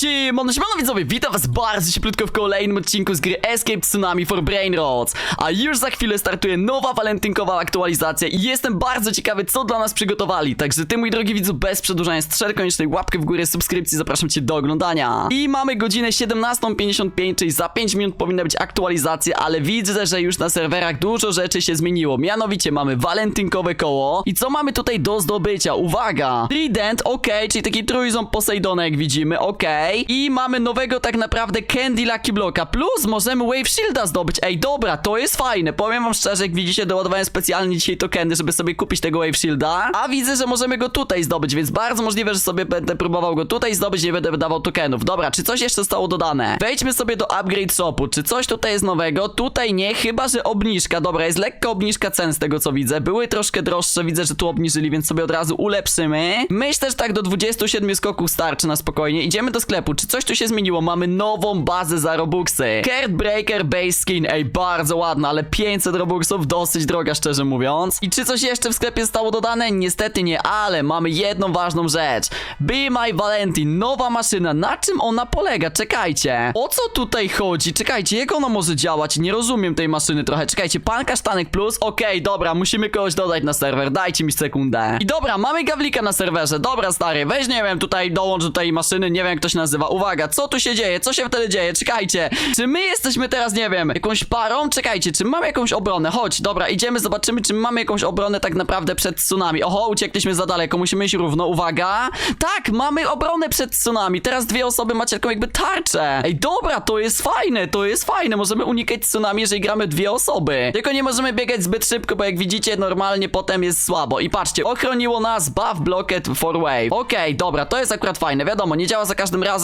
Siemano, siemano widzowie, witam was bardzo cieplutko w kolejnym odcinku z gry Escape Tsunami for Brainrots A już za chwilę startuje nowa walentynkowa aktualizacja i jestem bardzo ciekawy co dla nas przygotowali. Także ty mój drogi widzu, bez przedłużania strzel koniecznie łapkę w górę, subskrypcji, zapraszam cię do oglądania. I mamy godzinę 17.55, czyli za 5 minut powinna być aktualizacja Ale widzę, że już na serwerach dużo rzeczy się zmieniło. Mianowicie mamy walentynkowe koło. I co mamy tutaj do zdobycia? Uwaga! Trident, ok, czyli taki trójząb Poseidona jak widzimy, ok I mamy nowego tak naprawdę Candy Lucky Blocka Plus możemy Wave Shielda zdobyć. Ej, dobra, to jest fajne. Powiem wam szczerze, jak widzicie, doładowałem specjalnie dzisiaj tokeny, żeby sobie kupić tego Wave Shielda. A widzę, że możemy go tutaj zdobyć, więc bardzo możliwe, że sobie będę próbował go tutaj zdobyć Nie będę wydawał tokenów. Dobra, czy coś jeszcze zostało dodane? Wejdźmy sobie do Upgrade Shopu. Czy coś tutaj jest nowego? Tutaj nie, chyba, że obniżka. Dobra, jest lekka obniżka cen z tego, co widzę. Były troszkę droższe, widzę, że tu obniżyli, więc sobie od razu ulepszymy. Myślę, że tak do 27 skoków starczy na spokojnie. Idziemy do sklepu, czy coś tu się zmieniło? Mamy nową bazę za Robuxy. Card Breaker Base Skin, ej, bardzo ładna, ale 500 Robuxów, dosyć droga, szczerze mówiąc. I czy coś jeszcze w sklepie zostało dodane? Niestety nie, ale mamy jedną ważną rzecz. Be My Valentine, nowa maszyna, na czym ona polega? Czekajcie, o co tutaj chodzi? Czekajcie, jak ona może działać? Nie rozumiem tej maszyny trochę, czekajcie, pan Kasztanek Plus, okej, dobra, musimy kogoś dodać na serwer, dajcie mi sekundę. I dobra, mamy Gawlika na serwerze, dobra stary, weź nie wiem, tutaj dołącz do tej maszyny, nie wiem jak to się nazywa, uwaga, co tu się dzieje, co się wtedy dzieje, czekajcie. Czy my jesteśmy teraz, nie wiem, jakąś parą? Czekajcie, czy mamy jakąś obronę? Chodź, dobra, idziemy, zobaczymy, czy mamy jakąś obronę tak naprawdę przed tsunami. Oho, uciekliśmy za daleko, musimy iść równo, uwaga. Tak, mamy obronę przed tsunami, teraz dwie osoby macie taką jakby tarczę. Ej, dobra, to jest fajne, to jest fajne, możemy unikać tsunami, jeżeli gramy dwie osoby. Tylko nie możemy biegać zbyt szybko, bo jak widzicie, normalnie potem jest słabo. I patrzcie, ochroniło nas buff blocked for wave. Okej, dobra, to jest akurat fajne, wiadomo, nie działa za każdym razem,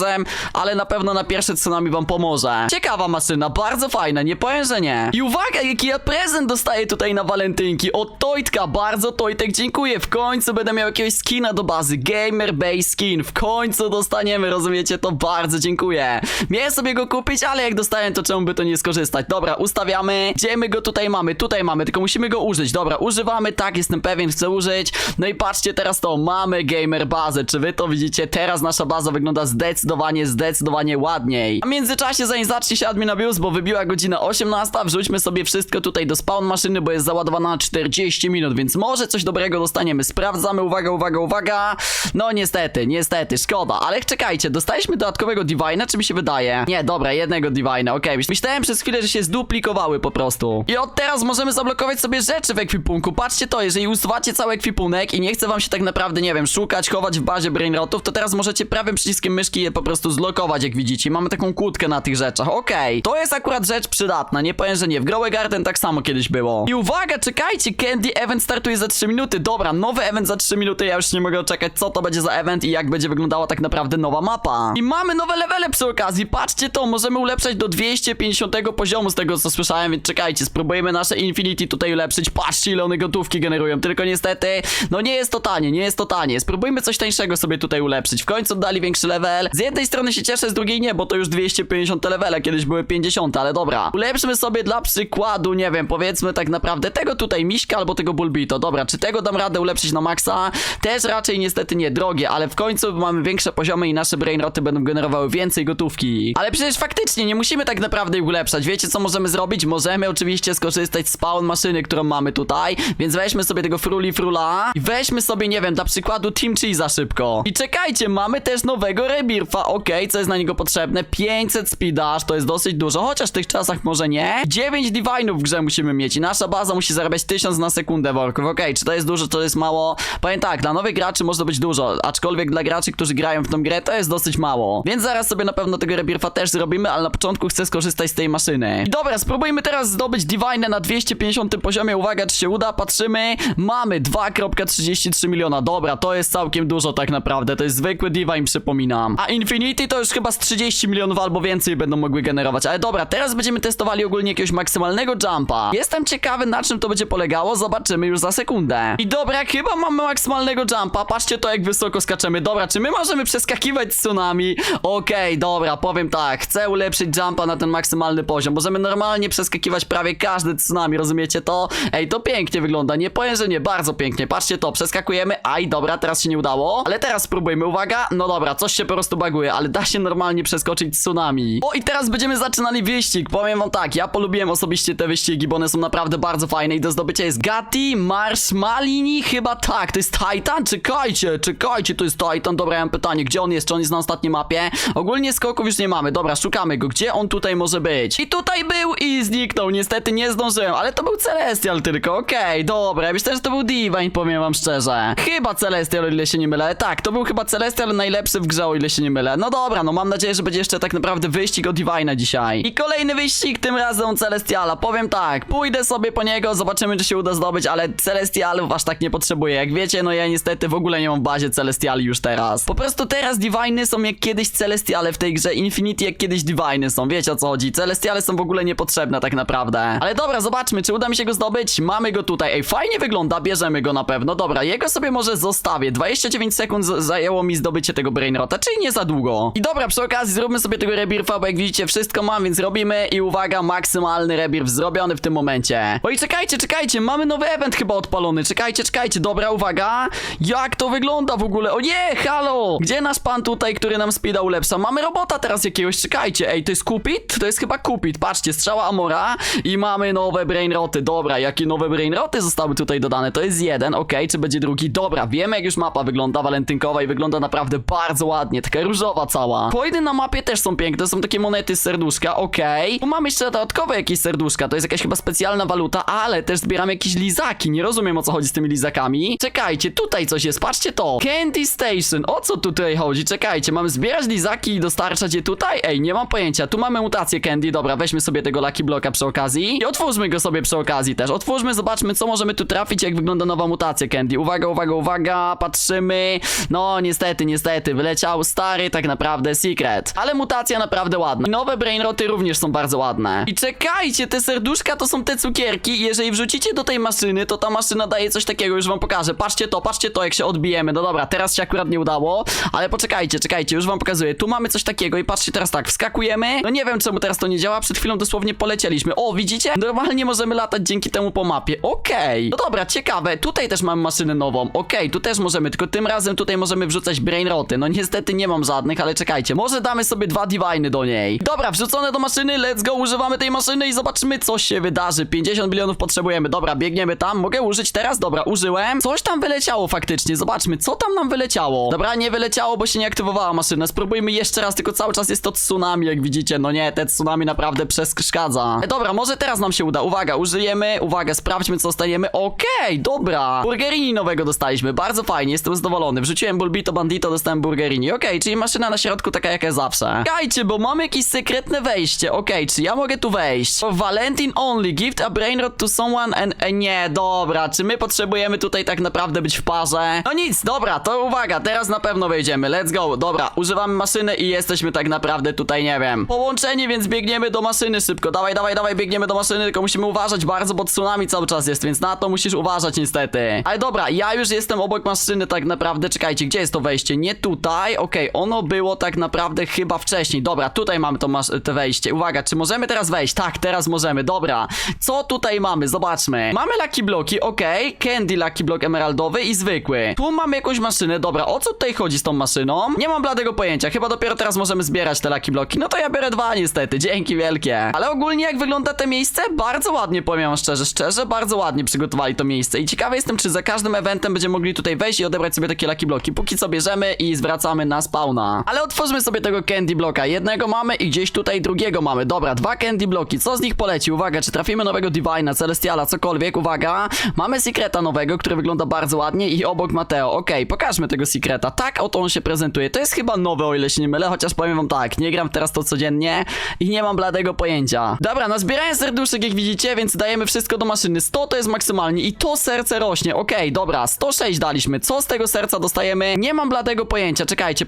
ale na pewno na pierwsze tsunami wam pomoże. Ciekawa maszyna, bardzo fajna, nie powiem, że nie. I uwaga, jaki ja prezent dostaję tutaj na walentynki. Od Tojtka, bardzo Tojtek, dziękuję. W końcu będę miał jakiegoś skina do bazy. Gamer Base Skin, w końcu dostaniemy, rozumiecie, to bardzo dziękuję. Miałem sobie go kupić, ale jak dostaję, to czemu by to nie skorzystać? Dobra, ustawiamy, gdzie my go tutaj mamy? Tutaj mamy, tylko musimy go użyć. Dobra, używamy, tak, jestem pewien, chcę użyć. No i patrzcie teraz to, mamy gamer bazę. Czy wy to widzicie? Teraz nasza baza wygląda zdecydowanie, zdecydowanie ładniej. A w międzyczasie zanim zacznie się admin abuse, bo wybiła godzina 18 Wrzućmy sobie wszystko tutaj do spawn maszyny, bo jest załadowana na 40 minut Więc może coś dobrego dostaniemy. Sprawdzamy, uwaga, uwaga, uwaga. No niestety, niestety, szkoda. Ale czekajcie, dostaliśmy dodatkowego divina, czy mi się wydaje? Nie, dobra, jednego divina, okej. Myślałem przez chwilę, że się zduplikowały po prostu. I od teraz możemy zablokować sobie rzeczy w ekwipunku. Patrzcie to, jeżeli usuwacie cały ekwipunek I nie chce wam się tak naprawdę, nie wiem, szukać, chować w bazie brainrotów To teraz możecie prawym przyciskiem myszki je po prostu zlokować, jak widzicie. Mamy taką kłódkę na tych rzeczach, okej To jest akurat rzecz przydatna, nie powiem, że nie. W Growe Garden tak samo kiedyś było. I uwaga, czekajcie, Candy Event startuje za 3 minuty. Dobra, nowy event za 3 minuty. Ja już nie mogę czekać, co to będzie za event I jak będzie wyglądała tak naprawdę nowa mapa. I mamy nowe levele przy okazji, patrzcie to Możemy ulepszać do 250 poziomu z tego co słyszałem Więc czekajcie, spróbujemy nasze Infinity tutaj ulepszyć. Patrzcie ile one gotówki generują. Tylko niestety, no nie jest to tanie, nie jest to tanie. Spróbujmy coś tańszego sobie tutaj ulepszyć. W końcu dali większy level. Z jednej strony się cieszę, z drugiej nie, bo to już 250 levele Kiedyś były 50, ale dobra. Ulepszmy sobie dla przykładu, nie wiem, powiedzmy tak naprawdę Tego tutaj miśka albo tego bulbito Dobra, czy tego dam radę ulepszyć na maksa? Też raczej niestety nie, drogie Ale w końcu mamy większe poziomy i nasze brainroty będą generowały więcej gotówki. Ale przecież faktycznie nie musimy tak naprawdę ich ulepszać. Wiecie co możemy zrobić? Możemy oczywiście skorzystać z spawn maszyny, którą mamy tutaj Więc weźmy sobie tego fruli frula I weźmy sobie, nie wiem, dla przykładu Team Cheese'a szybko. I czekajcie, mamy też nowego Okej, co jest na niego potrzebne? 500 speedash, to jest dosyć dużo Chociaż w tych czasach może nie. 9 divinów w grze musimy mieć I nasza baza musi zarabiać 1000 na sekundę worków. Okej, czy to jest dużo, czy to jest mało? Powiem tak, dla nowych graczy może być dużo Aczkolwiek dla graczy, którzy grają w tą grę, to jest dosyć mało. Więc zaraz sobie na pewno tego Rebirfa też zrobimy Ale na początku chcę skorzystać z tej maszyny. I dobra, spróbujmy teraz zdobyć divine na 250 poziomie. Uwaga, czy się uda, patrzymy. Mamy 2,33 miliona. Dobra, to jest całkiem dużo tak naprawdę To jest zwykły divine, przypominam. A Infinity to już chyba z 30 milionów albo więcej będą mogły generować. Ale dobra, teraz będziemy testowali ogólnie jakiegoś maksymalnego jumpa. Jestem ciekawy na czym to będzie polegało. Zobaczymy już za sekundę. I dobra, chyba mamy maksymalnego jumpa. Patrzcie to jak wysoko skaczemy. Dobra, czy my możemy przeskakiwać tsunami? Okej, dobra, powiem tak. Chcę ulepszyć jumpa na ten maksymalny poziom. Możemy normalnie przeskakiwać prawie każdy tsunami Rozumiecie to? Ej, to pięknie wygląda. Nie powiem, że nie, bardzo pięknie. Patrzcie to, przeskakujemy. Aj, dobra, teraz się nie udało. Ale teraz spróbujmy, uwaga. No dobra, coś się po prostu ale da się normalnie przeskoczyć tsunami. O i teraz będziemy zaczynali wyścig. Powiem wam tak, ja polubiłem osobiście te wyścigi, bo one są naprawdę bardzo fajne i do zdobycia jest Gatti, Marshmalini, chyba tak, to jest Titan? Czekajcie, czekajcie, to jest Titan. Dobra, ja mam pytanie, gdzie on jest? Czy on jest na ostatniej mapie? Ogólnie skoków już nie mamy, dobra, szukamy go. Gdzie on tutaj może być? I tutaj był i zniknął, niestety nie zdążyłem, ale to był Celestial tylko, okej, dobra, ja myślałem, że to był Divine, powiem wam szczerze. Chyba Celestial, o ile się nie mylę. Tak, to był chyba Celestial najlepszy w grze, o ile się nie mylę. No dobra, no mam nadzieję, że będzie jeszcze tak naprawdę wyścig o Divine'a dzisiaj. I kolejny wyścig, tym razem Celestiala. Powiem tak, pójdę sobie po niego, zobaczymy, czy się uda zdobyć, ale Celestialów aż tak nie potrzebuję. Jak wiecie, no ja niestety w ogóle nie mam w bazie Celestiali już teraz. Po prostu teraz Divine'y są jak kiedyś Celestiale w tej grze, Infinity jak kiedyś Divine'y są, wiecie o co chodzi. Celestiale są w ogóle niepotrzebne tak naprawdę. Ale dobra, zobaczmy, czy uda mi się go zdobyć. Mamy go tutaj. Ej, fajnie wygląda, bierzemy go na pewno. Dobra, jego sobie może zostawię. 29 sekund zajęło mi zdobycie tego Brainrota, czyli nie za długo. I dobra, przy okazji zróbmy sobie tego rebirfa, bo jak widzicie, wszystko mam, więc robimy i uwaga, maksymalny rebirf zrobiony w tym momencie. Oj, czekajcie, czekajcie, mamy nowy event chyba odpalony. Czekajcie, czekajcie, dobra, uwaga. Jak to wygląda w ogóle? O nie, halo! Gdzie nasz pan tutaj, który nam speeda ulepsza? Mamy robota teraz jakiegoś, czekajcie. Ej, to jest Cupid? To jest chyba Cupid. Patrzcie, strzała Amora i mamy nowe brainroty. Dobra, jakie nowe brainroty zostały tutaj dodane? To jest jeden, okej, czy będzie drugi? Dobra, wiemy jak już mapa wygląda, walentynkowa i wygląda naprawdę bardzo ładnie, taka różowa cała. Pojdy na mapie też są piękne, są takie monety z serduszka, okej. Tu mamy jeszcze dodatkowe jakieś serduszka, to jest jakaś chyba specjalna waluta, ale też zbieramy jakieś lizaki, nie rozumiem o co chodzi z tymi lizakami. Czekajcie, tutaj coś jest, patrzcie to. Candy Station, o co tutaj chodzi? Czekajcie, mamy zbierać lizaki i dostarczać je tutaj? Ej, nie mam pojęcia, tu mamy mutację Candy, dobra, weźmy sobie tego Lucky Blocka przy okazji i otwórzmy go sobie przy okazji też. Otwórzmy, zobaczmy co możemy tu trafić, jak wygląda nowa mutacja Candy. Uwaga, uwaga, uwaga, patrzymy. No, niestety, niestety, wyleciał stary tak naprawdę secret. Ale mutacja naprawdę ładna. I nowe brainroty również są bardzo ładne. I czekajcie, te serduszka to są te cukierki jeżeli wrzucicie do tej maszyny, to ta maszyna daje coś takiego, już wam pokażę. Patrzcie to, patrzcie to, jak się odbijemy. No dobra, teraz się akurat nie udało, ale poczekajcie, czekajcie, już wam pokazuję. Tu mamy coś takiego i patrzcie teraz tak, wskakujemy. No nie wiem czemu teraz to nie działa, przed chwilą dosłownie polecieliśmy. O, widzicie? Normalnie możemy latać dzięki temu po mapie. Okej. No dobra, ciekawe. Tutaj też mamy maszynę nową. Okej, tu też możemy, tylko tym razem tutaj możemy wrzucać brainroty. No niestety nie mam żadnych, ale czekajcie. Może damy sobie dwa divine'y do niej. Dobra, wrzucone do maszyny, let's go, używamy tej maszyny i zobaczymy co się wydarzy. 50 milionów potrzebujemy. Dobra, biegniemy tam. Mogę użyć teraz? Dobra, użyłem. Coś tam wyleciało faktycznie. Zobaczmy, co tam nam wyleciało. Dobra, nie wyleciało, bo się nie aktywowała maszyna. Spróbujmy jeszcze raz, tylko cały czas jest to tsunami, jak widzicie. No nie, te tsunami naprawdę przeszkadza. E, dobra, może teraz nam się uda. Uwaga, użyjemy. Uwaga, sprawdźmy, co dostaniemy. Okej, dobra. Burgerini nowego dostaliśmy. Bardzo fajnie, jestem zadowolony. Wrzuciłem Bulbito Bandito, dostałem Burgerini. Okej, czyli maszyna na środku taka jak zawsze. Czekajcie, bo mamy jakieś sekretne wejście. Okej, czy ja mogę tu wejść? Valentin only. Gift a brainrot to someone and... E, nie, dobra. Czy my potrzebujemy tutaj tak naprawdę być w parze? No nic, dobra, to uwaga, teraz na pewno wejdziemy. Let's go. Dobra, używamy maszyny i jesteśmy tak naprawdę tutaj, nie wiem. Połączeni, więc biegniemy do maszyny szybko. Dawaj, dawaj, dawaj, biegniemy do maszyny, tylko musimy uważać bardzo, bo tsunami cały czas jest, więc na to musisz uważać niestety. Ale dobra, ja już jestem obok maszyny tak naprawdę. Czekajcie, gdzie jest to wejście? Nie tutaj. Okej, ono było tak naprawdę chyba wcześniej. Dobra, tutaj mamy to, to wejście. Uwaga, czy możemy teraz wejść? Tak, teraz możemy. Dobra. Co tutaj mamy? Zobaczmy. Mamy Lucky Bloki, okej. Candy Lucky Block emeraldowy i zwykły. Tu mamy jakąś maszynę. Dobra, o co tutaj chodzi z tą maszyną? Nie mam bladego pojęcia. Chyba dopiero teraz możemy zbierać te Lucky Bloki. No to ja biorę dwa niestety. Dzięki wielkie. Ale ogólnie jak wygląda to miejsce? Bardzo ładnie, powiem szczerze. Szczerze, bardzo ładnie przygotowali to miejsce. I ciekawy jestem, czy za każdym eventem będziemy mogli tutaj wejść i odebrać sobie takie Lucky Bloki. Póki co bierzemy i zwracamy na Ale otwórzmy sobie tego Candy Bloka. Jednego mamy i gdzieś tutaj drugiego mamy. Dobra, dwa Candy Bloki. Co z nich poleci? Uwaga, czy trafimy nowego Divina, Celestiala, cokolwiek. Uwaga. Mamy Secreta nowego, który wygląda bardzo ładnie i obok Mateo. Okej, pokażmy tego Secreta. Tak oto on się prezentuje. To jest chyba nowe, o ile się nie mylę, chociaż powiem wam tak, nie gram teraz to codziennie i nie mam bladego pojęcia. Dobra, nazbierałem serduszek, jak widzicie, więc dajemy wszystko do maszyny. 100 to jest maksymalnie i to serce rośnie. Okej, dobra, 106 daliśmy. Co z tego serca dostajemy? Nie mam bladego pojęcia. Czekajcie,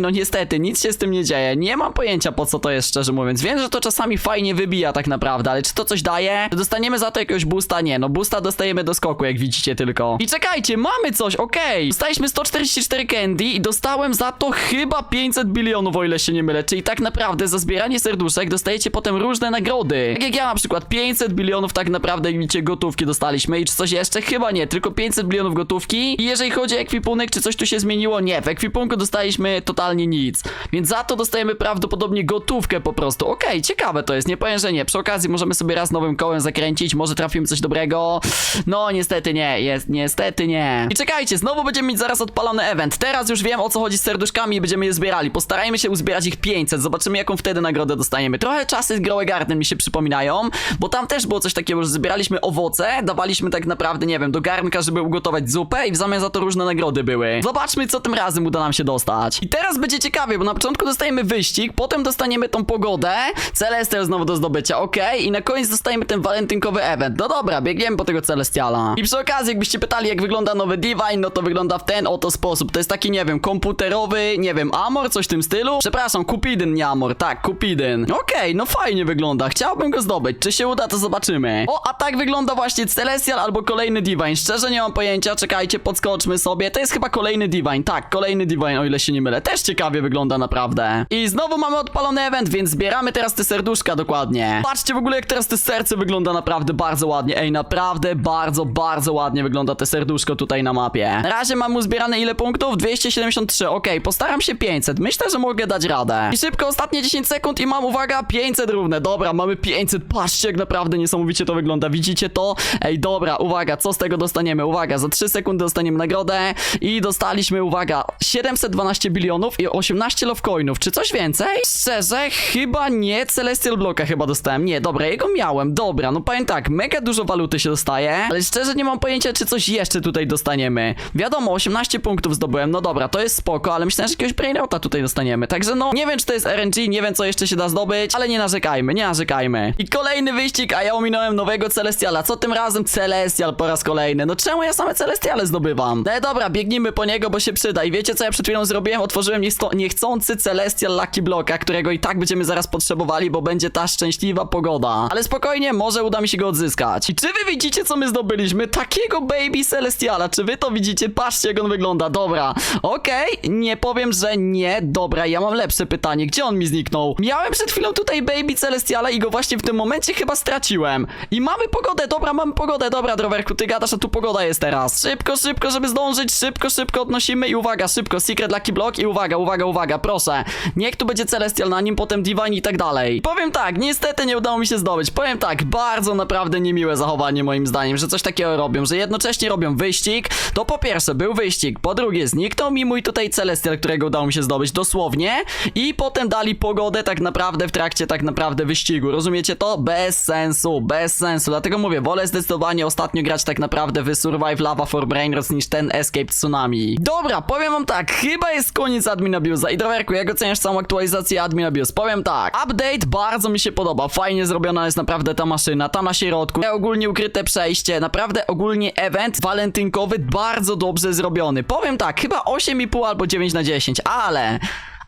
No niestety, nic się z tym nie dzieje. Nie mam pojęcia, po co to jest, szczerze mówiąc. Wiem, że to czasami fajnie wybija tak naprawdę, ale czy to coś daje? Czy dostaniemy za to jakiegoś boosta? Nie, no boosta dostajemy do skoku, jak widzicie tylko. I czekajcie, mamy coś, okej. Dostaliśmy 144 candy i dostałem za to chyba 500 bilionów, o ile się nie mylę. Czyli tak naprawdę za zbieranie serduszek dostajecie potem różne nagrody. Tak jak ja na przykład 500 bilionów tak naprawdę, jak widzicie, gotówki dostaliśmy i czy coś jeszcze? Chyba nie, tylko 500 bilionów gotówki. I jeżeli chodzi o ekwipunek, czy coś tu się zmieniło? Nie, w ekwipunku dostaliśmy totalnie nic. Więc za to dostajemy prawdopodobnie gotówkę po prostu. Okej, ciekawe to jest, nie powiem, że nie. Przy okazji możemy sobie raz nowym kołem zakręcić, może trafimy coś dobrego. No, niestety nie, jest, niestety nie. I czekajcie, znowu będziemy mieć zaraz odpalony event. Teraz już wiem o co chodzi z serduszkami i będziemy je zbierali. Postarajmy się uzbierać ich 500, zobaczymy jaką wtedy nagrodę dostaniemy. Trochę czasy z Growe Garden mi się przypominają, bo tam też było coś takiego, że zbieraliśmy owoce, dawaliśmy tak naprawdę, nie wiem, do garnka, żeby ugotować zupę i w zamian za to różne nagrody były. Zobaczmy, co tym razem uda nam się dostać. I teraz będzie ciekawie, bo na początku dostajemy wyścig, potem dostaniemy tą pogodę, Celestial znowu do zdobycia, okej, i na koniec dostajemy ten walentynkowy event. No dobra, biegniemy po tego Celestiala. I przy okazji, jakbyście pytali, jak wygląda nowy Divine, no to wygląda w ten oto sposób. To jest taki, nie wiem, komputerowy, nie wiem, Amor, coś w tym stylu? Przepraszam, Cupidyn, nie Amor, tak, Cupidyn. Okej, no fajnie wygląda, chciałbym go zdobyć. Czy się uda, to zobaczymy. O, a tak wygląda właśnie Celestial albo kolejny Divine. Szczerze nie mam pojęcia, czekajcie, podskoczmy sobie. To jest chyba kolejny Divine, tak, kolejny Divine, o ile się nie mylę. Też ciekawie wygląda naprawdę. I znowu mamy odpalony event, więc zbieramy teraz te serduszka dokładnie. Patrzcie w ogóle, jak teraz te serce wygląda naprawdę bardzo ładnie. Ej, naprawdę bardzo, bardzo ładnie wygląda te serduszko tutaj na mapie. Na razie mam uzbierane ile punktów? 273, okej, postaram się 500. Myślę, że mogę dać radę. I szybko, ostatnie 10 sekund i mam, uwaga, 500 równe. Dobra, mamy 500, patrzcie, jak naprawdę niesamowicie to wygląda. Widzicie to? Ej, dobra, uwaga, co z tego dostaniemy? Uwaga, za 3 sekundy dostaniemy nagrodę i dostaliśmy, uwaga, 712 bilionów i 18 love coinów. Czy coś więcej? Szczerze, chyba nie. Celestial Blocka chyba dostałem. Nie, dobra, jego miałem. Dobra, no powiem tak, mega dużo waluty się dostaje, ale szczerze nie mam pojęcia, czy coś jeszcze tutaj dostaniemy. Wiadomo, 18 punktów zdobyłem, no dobra, to jest spoko, ale myślałem, że jakiegoś brainrota tutaj dostaniemy. Także no, nie wiem, czy to jest RNG, nie wiem, co jeszcze się da zdobyć, ale nie narzekajmy, nie narzekajmy. I kolejny wyścig, a ja ominąłem nowego Celestiala. Co tym razem? Celestial po raz kolejny. No czemu ja same Celestiale zdobywam? No dobra, biegnijmy po niego, bo się przyda. I wiecie, co ja przed chwilą zrobiłem? Otworzyłem niechco- niechcący Celestial Lucky Blocka, którego i tak będziemy zaraz potrzebowali, bo będzie ta szczęśliwa pogoda. Ale spokojnie, może uda mi się go odzyskać. I czy wy widzicie, co my zdobyliśmy? Takiego Baby Celestiala. Czy wy to widzicie? Patrzcie, jak on wygląda. Dobra. Okej, nie powiem, że nie. Dobra, ja mam lepsze pytanie. Gdzie on mi zniknął? Miałem przed chwilą tutaj Baby Celestiala i go właśnie w tym momencie chyba straciłem. I mamy pogodę, dobra, mamy pogodę. Dobra, Drowerku, ty gadasz, a tu pogoda jest teraz. Szybko, szybko, żeby zdążyć. Szybko, szybko odnosimy i uwaga, szybko. Secret Lucky Block i uwaga, uwaga, uwaga, proszę. Niech tu będzie Celestial, na nim potem Divine i tak dalej. Powiem tak, niestety nie udało mi się zdobyć. Powiem tak, bardzo naprawdę niemiłe zachowanie moim zdaniem, że coś takiego robią, że jednocześnie robią wyścig. To po pierwsze był wyścig, po drugie zniknął mi mój tutaj Celestial, którego udało mi się zdobyć dosłownie i potem dali pogodę tak naprawdę w trakcie tak naprawdę wyścigu. Rozumiecie to? Bez sensu, bez sensu. Dlatego mówię, wolę zdecydowanie ostatnio grać tak naprawdę w Survive Lava for Brainrots niż ten Escape Tsunami. Dobra, powiem wam tak, chyba jest koniec Admin Abuse'a. I Drowerku, jak oceniasz całą aktualizację Admin Abuse? Powiem tak, update bardzo mi się podoba, fajnie zrobiona jest naprawdę ta maszyna, ta na środku, ogólnie ukryte przejście, naprawdę ogólnie event walentynkowy bardzo dobrze zrobiony. Powiem tak, chyba 8,5 albo 9 na 10, ale...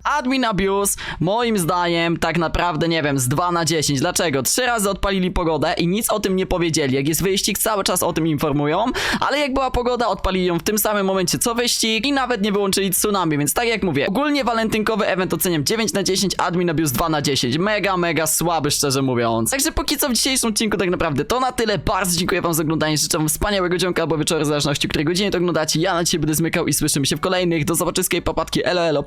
Admin Abuse, moim zdaniem, tak naprawdę, nie wiem, z 2 na 10. Dlaczego? Trzy razy odpalili pogodę i nic o tym nie powiedzieli. Jak jest wyścig, cały czas o tym informują, ale jak była pogoda, odpalili ją w tym samym momencie co wyścig i nawet nie wyłączyli tsunami, więc tak jak mówię, ogólnie walentynkowy event oceniam 9 na 10, Admin Abuse 2 na 10. Mega, mega słaby, szczerze mówiąc. Także póki co w dzisiejszym odcinku tak naprawdę to na tyle. Bardzo dziękuję wam za oglądanie, życzę wam wspaniałego dzionka albo wieczoru, w zależności, której godzinie to oglądacie. Ja na dzisiaj będę zmykał i słyszymy się w kolejnych. Do zobaczyskiej, papatki, elo, elo!